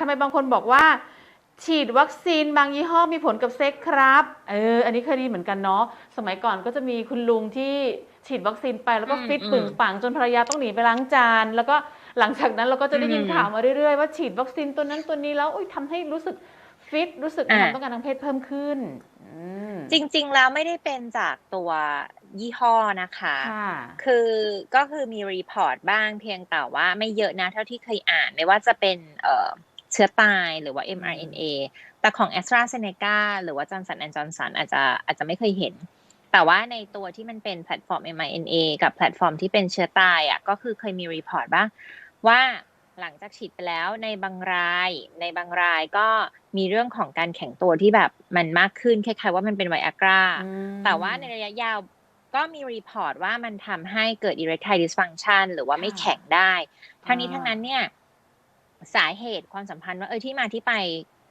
ทำไมบางคนบอกว่า ฉีดวัคซีนบางยี่ห้อมีผลกับเซ็กครับเอออันนี้เคยไดีเหมือนกันเนาะสมัยก่อนก็จะมีคุณลุงที่ฉีดวัคซีนไปแล้วก็อืมฟิตอืมปึงปังจนภรรยาต้องหนีไปล้างจานแล้วก็หลังจากนั้นเราก็จะได้ยินอืมข่าวมาเรื่อยๆ ว่าฉีดวัคซีนตัวนั้นตัวนี้แล้วอุ๊ยทำให้รู้สึกฟิตรู้สึกมีอ่าความต้องการทางเพศเพิ่มขึ้นอืมจริง ๆ แล้วไม่ได้เป็นจากตัวยี่ห้อนะคะค่ะคือก็คือมีรีพอร์ตบ้างเพียงแต่ว่าไม่เยอะนะเท่าที่เคยอ่านไม่ว่าจะเป็นเอ่อ เชื้อตายหรือว่า mRNA แต่ของ a s t r a z เซ e c a หรือว่า Johnson Johnson อาจจะอาจจะไม่เคยเห็น แต่ว่าในตัวที่มันเป็นแพลตฟอร์ม mRNA กับแพลตฟอร์มที่เป็นเชื้อตายอะก็คือเคยมีรีพอร์ตบ้างว่าหลังจากฉีดไปแล้วในบางราย ในบางรายก็มีเรื่องของการแข็งตัวที่แบบมันมากขึ้นคล้ายๆว่ามันเป็นไวอากราอืมแต่ว่าในระยะยาวก็มีรีพอร์ตว่ามันทำให้เกิด erectile dysfunction หรือว่าไม่ค่ะแข็งได้ ทั้งนี้อ่าทั้งนั้นเนี่ย สาเหตุความสัมพันธ์ว่าเออที่มาที่ไป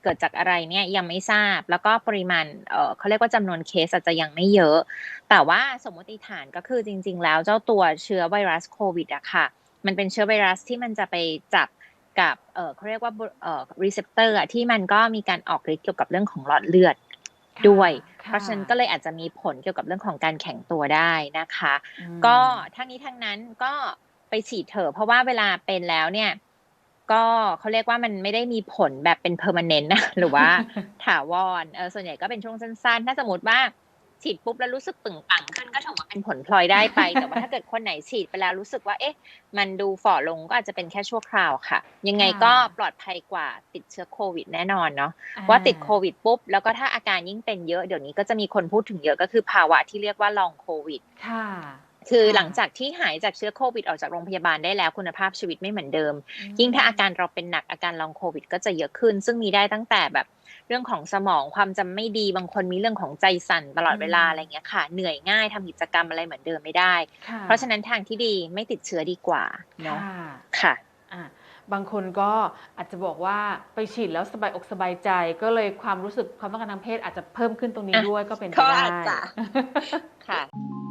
เกิดจากอะไรเนี่ยยังไม่ทราบ แล้วก็ปริมาณเออเขาเรียกว่าจำนวนเคสอาจจะยังไม่เยอะ แต่ว่าสมมติฐานก็คือจริง ๆ แล้วเจ้าตัวเชื้อไวรัสโควิดอะค่ะ มันเป็นเชื้อไวรัสที่มันจะไปจับกับเออเขาเรียกว่าเออรีเซพเตอร์อะที่มันก็มีการออกฤทธิ์เกี่ยวกับเรื่องของหลอดเลือดด้วยค่เพราะฉะนั้นก็เลยอาจจะมีผลเกี่ยวกับเรื่องของการแข็งตัวได้นะคะอืมก็ทั้งนี้ทั้งนั้นก็ไปฉีดเถอะเพราะว่าเวลาเป็นแล้วเนี่ย ก็เขาเรียกว่ามันไม่ได้มีผลแบบเป็นเพอร์ม n เนนต์นะหรือว่าถาวรเออส่วนใหญ่ก็เป็นช่วงสั้น ๆ ถ้าสมมติว่าฉีดปุ๊บแล้วรู้สึกปึงปังขึ้นก็ถือว่าเป็นผลพลอยได้ไป แต่ว่าถ้าเกิดคนไหนฉีดไปแล้วรู้สึกว่า เอ๊ะ มันดูฝ่อลงก็อาจจะเป็นแค่ชั่วคราวค่ะ ยังไงก็ปลอดภัยกว่าติดเชื้อโควิดแน่นอนเนาะว่าติดโควิดปุ๊บ แล้วก็ถ้าอาการยิ่งเป็นเยอะเดี๋ยวนี้ก็จะมีคนพูดถึงเยอะก็คือภาวะที่เรียกว่าลองโควิด ค่ะ คือค่ะหลังจากที่หายจากเชื้อโควิดออกจากโรงพยาบาลได้แล้วคุณภาพชีวิตไม่เหมือนเดิมอืมยิ่งถ้าอาการเราเป็นหนักอาการลองโควิด ก็จะเยอะขึ้น ซึ่งมีได้ตั้งแต่แบบเรื่องของสมองความจำไม่ดีบางคนมีเรื่องของใจสั่นตลอดเวลาอะไรเงี้ยค่ะ เหนื่อยง่ายทำกิจกรรมอะไรเหมือนเดิมไม่ได้ค่เพราะฉะนั้นทางที่ดีไม่ติดเชื้อดีกว่าเนาะค่ะค่ะอะบางคนก็อาจจะบอกว่าไปฉีดแล้วสบายอกสบายใจ ก็เลยความรู้สึกความต้องการทางเพศอาจจะเพิ่มขึ้นตรงนี้อะด้วยก็เป็นไปก็ได้อาจจะค่ะ